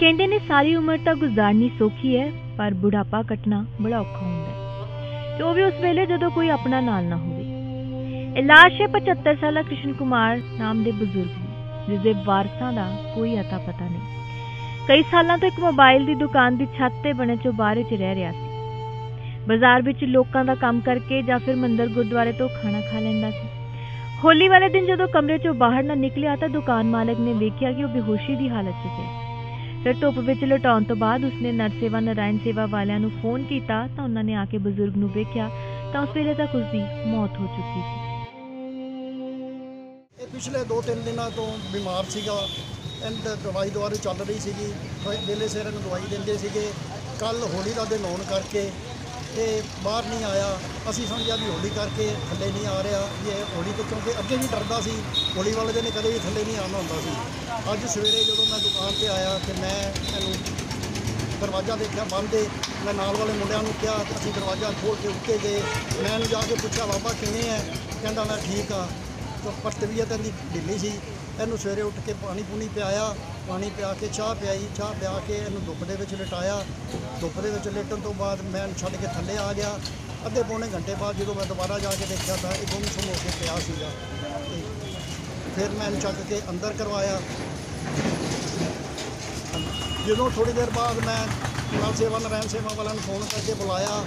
ਕਹਿੰਦੇ ਨੇ ਸਾਰੀ ਉਮਰ ਤਾਂ ਗੁਜ਼ਾਰਨੀ ਸੌਖੀ ਹੈ, ਪਰ ਬੁਢਾਪਾ ਕੱਟਣਾ ਬੜਾ ਔਖਾ ਹੁੰਦਾ ਹੈ। ਤੇ ਉਹ ਵੀ ਉਸ ਵੇਲੇ ਜਦੋਂ ਕੋਈ ਆਪਣਾ ਨਾਲ ਨਾ ਹੋਵੇ। ਇਹ ਲਾਸ਼ ਹੈ 75 ਸਾਲਾ ਕ੍ਰਿਸ਼ਨ ਕੁਮਾਰ ਨਾਮ ਦੇ ਬਜ਼ੁਰਗ ਦੀ ਜਿਸ ਦੇ ਵਾਰਸਾਂ ਦਾ ਕੋਈ ਅਤਾ ਪਤਾ ਨਹੀਂ। ਕਈ ਸਾਲਾਂ ਤੋਂ ਇੱਕ ਮੋਬਾਈਲ ਦੀ ਦੁਕਾਨ ਦੀ ਛੱਤ ਤੇ ਬਣੇ ਚੁਬਾਰੇ 'ਚ ਰਹਿ ਰਿਹਾ ਸੀ। ਬਾਜ਼ਾਰ ਵਿੱਚ ਲੋਕਾਂ ਦਾ ਕੰਮ ਕਰਕੇ ਜਾਂ ਫਿਰ ਮੰਦਰ ਗੁਰਦੁਆਰੇ ਤੋਂ ਖਾਣਾ ਖਾ ਲੈਂਦਾ ਸੀ। ਹੋਲੀ ਵਾਲੇ ਦਿਨ ਜਦੋਂ ਕਮਰੇ 'ਚੋਂ ਬਾਹਰ ਨਾ ਨਿਕਲਿਆ ਤਾਂ ਦੁਕਾਨ ਮਾਲਕ ਨੇ ਵੇਖਿਆ ਕਿ ਉਹ ਬੇਹੋਸ਼ੀ ਦੀ ਹਾਲਤ 'ਚ ਪਿਆ ਫਿਰ ਧੁੱਪ ਵਿੱਚ ਲਟਾਉਣ ਤੋਂ ਬਾਅਦ ਉਸਨੇ ਨਰ ਸੇਵਾ ਸੇਵਾ ਵਾਲਿਆਂ ਨੂੰ ਫੋਨ ਕੀਤਾ ਤਾਂ ਉਹਨਾਂ ਨੇ ਆ ਕੇ ਬਜ਼ੁਰਗ ਨੂੰ ਵੇਖਿਆ ਤਾਂ ਉਸ ਵੇਲੇ ਤੱਕ ਉਸਦੀ ਮੌਤ ਹੋ ਚੁੱਕੀ ਸੀ। ਇਹ ਪਿਛਲੇ 2-3 ਦਿਨਾਂ ਤੋਂ ਬਿਮਾਰ ਸੀਗਾ ਇਹਦਾ ਦਵਾਈ ਦੁਆਰੇ ਚੱਲ ਰਹੀ ਸੀਗੀ, ਵੇਲੇ ਸਿਰ ਇਹਨੂੰ ਦਵਾਈ ਦਿੰਦੇ ਸੀਗੇ। ਕੱਲ ਹੋਲੀ ਦਾ ਦਿਨ ਹੋਣ ਕਰਕੇ ਇਹ ਬਾਹਰ ਨਹੀਂ ਆਇਆ। ਅਸੀਂ ਸਮਝਿਆ ਵੀ ਹੋਲੀ ਕਰਕੇ ਥੱਲੇ ਨਹੀਂ ਆ ਰਿਹਾ। ਵੀ ਇਹ ਹੋਲੀ ਤੋਂ ਕਿਉਂਕਿ ਅੱਗੇ ਵੀ ਡਰਦਾ ਸੀ, ਹੋਲੀ ਵਾਲੇ ਦਿਨ ਕਦੇ ਵੀ ਥੱਲੇ ਨਹੀਂ ਆਉਣਾ ਹੁੰਦਾ ਸੀ। ਅੱਜ ਸਵੇਰੇ ਜਦੋਂ ਮੈਂ ਦੁਕਾਨ ਤੇ ਆਇਆ ਤੇ ਮੈਂ ਇਹਨੂੰ ਦਰਵਾਜ਼ਾ ਦੇਖਿਆ ਬੰਦ ਏ। ਮੈਂ ਨਾਲ ਵਾਲੇ ਮੁੰਡਿਆਂ ਨੂੰ ਕਿਹਾ ਤੇ ਅਸੀਂ ਦਰਵਾਜ਼ਾ ਖੋਲ ਕੇ ਉੱਤੇ ਗਏ। ਮੈਂ ਇਹਨੂੰ ਜਾ ਕੇ ਪੁੱਛਿਆ, ਬਾਬਾ ਕਿਵੇਂ ਹੈ ਕਹਿੰਦਾ, ਮੈਂ ਠੀਕ ਆ। ਪਰ ਤਬੀਅਤ ਇਹਦੀ ਢਿੱਲੀ ਸੀ। ਇਹਨੂੰ ਸਵੇਰੇ ਉੱਠ ਕੇ ਪਾਣੀ ਪੂਣੀ ਪਿਆਇਆ, ਪਾਣੀ ਪਿਆ ਕੇ ਚਾਹ ਪਿਆਈ, ਚਾਹ ਪਿਆ ਕੇ ਇਹਨੂੰ ਧੁੱਪ ਦੇ ਵਿੱਚ ਲਟਾਇਆ। ਧੁੱਪ ਦੇ ਵਿੱਚ ਲੇਟਣ ਤੋਂ ਬਾਅਦ ਮੈਂ ਇਹਨੂੰ ਛੱਡ ਕੇ ਥੱਲੇ ਆ ਗਿਆ। ਅੱਧੇ ਪੌਣੇ ਘੰਟੇ ਬਾਅਦ ਜਦੋਂ ਮੈਂ ਦੁਬਾਰਾ ਜਾ ਕੇ ਦੇਖਿਆ ਤਾਂ ਇਹ ਗੁੰਮਸੁੰਮ ਹੋ ਕੇ ਪਿਆ ਸੀਗਾ। ਤੇ ਫਿਰ ਮੈਂ ਇਹਨੂੰ ਚੱਕ ਕੇ ਅੰਦਰ ਕਰਵਾਇਆ। ਜਦੋਂ ਥੋੜੀ ਦੇਰ ਬਾਅਦ ਮੈਂ ਨਾਲ ਸੇਵਾ, ਨਾਰਾਇਣ ਸੇਵਾ ਵਾਲਿਆਂ ਨੂੰ ਫੋਨ ਕਰਕੇ ਬੁਲਾਇਆ।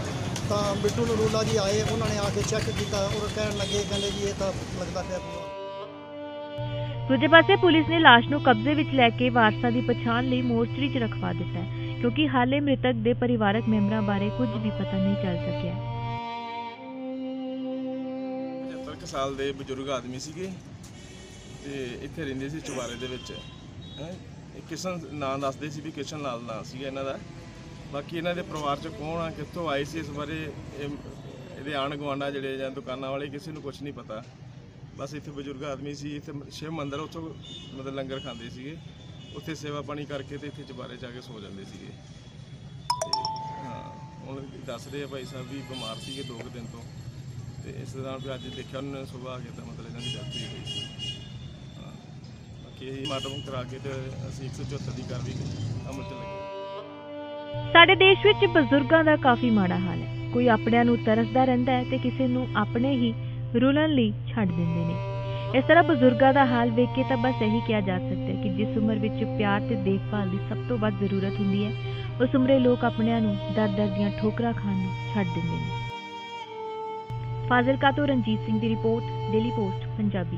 ਤਾਂ ਬਿੱਟੂ ਨਰੂਲਾ ਜੀ ਆਏ ਉਹਨਾਂ ਨੇ ਆ ਕੇ ਚੈੱਕ ਕੀਤਾ ਔਰ ਕਹਿਣ ਲੱਗੇ ਕਹਿੰਦੇ ਜੀ ਇਹ ਤਾਂ ਲੱਗਦਾ ਪਿਆ ਪੂਰਾ ਦੂਜੇ ਪਾਸੇ ਪੁਲਿਸ ਨੇ ਲਾਸ਼ ਨੂੰ ਕਬਜ਼ੇ ਵਿੱਚ ਲੈ ਕੇ ਵਾਰਸਾਂ ਦੀ ਪਛਾਣ ਲਈ ਮੋਰਚਰੀ 'ਚ ਰਖਵਾ ਦਿੱਤਾ ਹੈ ਕਿਉਂਕਿ ਹਾਲੇ ਮ੍ਰਿਤਕ ਦੇ ਪਰਿਵਾਰਕ ਮੈਂਬਰਾਂ ਬਾਰੇ ਕੁਝ ਵੀ ਪਤਾ ਨਹੀਂ ਚੱਲ ਸਕਿਆ। ਹੈ। 75 ਕੁ ਸਾਲ ਦੇ ਬਜ਼ੁਰਗ ਆਦਮੀ ਸੀਗੇ ਤੇ ਇੱਥੇ ਰਹਿੰਦੇ ਸੀ ਚੁਬਾਰੇ ਦੇ ਵਿੱਚ ਹੈ। ਇਹ ਕਿਸ਼ਨ ਨਾਂ ਦੱਸਦੇ ਸੀ ਵੀ ਕਿਸ਼ਨ ਲਾਲ ਨਾਂ ਸੀਗਾ ਇਹਨਾਂ ਦਾ। ਬਾਕੀ ਇਹਨਾਂ ਦੇ ਪਰਿਵਾਰ ਚ ਕੌਣ ਆ, ਕਿੱਥੋਂ ਆਏ ਸੀ ਇਸ ਬਾਰੇ, ਇਹ- ਇਹਦੇ ਆਣ ਗਵਾਂਡਾ ਜਿਹੜੇ ਜਾਂ ਦੁਕਾਨਾਂ ਵਾਲੇ, ਕਿਸੇ ਨੂੰ ਕੁਝ ਨਹੀਂ ਪਤਾ। ਬਸ ਇੱਥੇ ਬਜ਼ੁਰਗ ਆਦਮੀ ਸੀ, ਇੱਥੇ ਸ਼ਿਵ ਮੰਦਿਰ ਉੱਥੋਂ ਮਤਲਬ ਲੰਗਰ ਖਾਂਦੇ ਸੀਗੇ। ਉੱਥੇ ਸੇਵਾ ਪਾਣੀ ਕਰਕੇ ਤੇ ਇੱਥੇ ਚੁਬਾਰੇ ਜਾ ਕੇ ਸੋ ਜਾਂਦੇ ਸੀਗੇ। ਤੇ ਹਾਂ, ਹੁਣ ਦੱਸ ਰਹੇ ਆ ਭਾਈ ਸਾਹਿਬ ਵੀ ਬਿਮਾਰ ਸੀਗੇ ਦੋ ਕੁ ਦਿਨ ਤੋਂ। ਤੇ ਇਸ ਦੌਰਾਨ ਵੀ ਅੱਜ ਦੇਖਿਆ ਉਹਨਾਂ ਨੇ ਸਵੇਰ ਆ ਕੇ ਤਾਂ ਮਤਲਬ ਇਹਨਾਂ ਦੀ ਡੈਥ ਹੋਈ ਹੋਈ ਸੀ। ਹਾਂ, ਬਾਕੀ ਇਹ ਮਾਟਮ ਕਰਾ ਕੇ ਤੇ ਅਸੀਂ 174 ਦੀ ਕਾਰਵਾਈ ਅਮਲ ਚ ਲੱਗੇ। ਸਾਡੇ ਦੇਸ਼ ਵਿੱਚ ਬਜ਼ੁਰਗਾਂ ਦਾ ਕਾਫੀ ਮਾੜਾ ਹਾਲ ਹੈ। ਕੋਈ ਆਪਣਿਆਂ ਨੂੰ ਤਰਸਦਾ ਰਹਿੰਦਾ ਹੈ ਤੇ ਕਿਸੇ ਨੂੰ ਆਪਣੇ ਹੀ ਰੁਲਣ ਲਈ ਛੱਡ ਦਿੰਦੇ ਨੇ। ਇਸ ਤਰ੍ਹਾਂ ਬਜ਼ੁਰਗਾਂ ਦਾ ਹਾਲ ਵੇਖ ਕੇ ਤਾਂ ਬਸ ਇਹੀ ਕਿਹਾ ਜਾ ਸਕਦਾ ਹੈ ਕਿ ਜਿਸ ਉਮਰ ਵਿੱਚ ਪਿਆਰ ਤੇ ਦੇਖਭਾਲ ਦੀ ਸਭ ਤੋਂ ਵੱਧ ਜ਼ਰੂਰਤ ਹੁੰਦੀ ਹੈ, ਉਸ ਉਮਰੇ ਲੋਕ ਆਪਣਿਆਂ ਨੂੰ ਦਰ-ਦਰ ਦੀਆਂ ਠੋਕਰਾਂ ਖਾਣ ਨੂੰ ਛੱਡ ਦਿੰਦੇ ਨੇ। ਫਾਜ਼ਿਲਕਾ ਤੋਂ ਰਣਜੀਤ ਸਿੰਘ ਦੀ ਰਿਪੋਰਟ, ਡੇਲੀ ਪੋਸਟ, ਪੰਜਾਬੀ।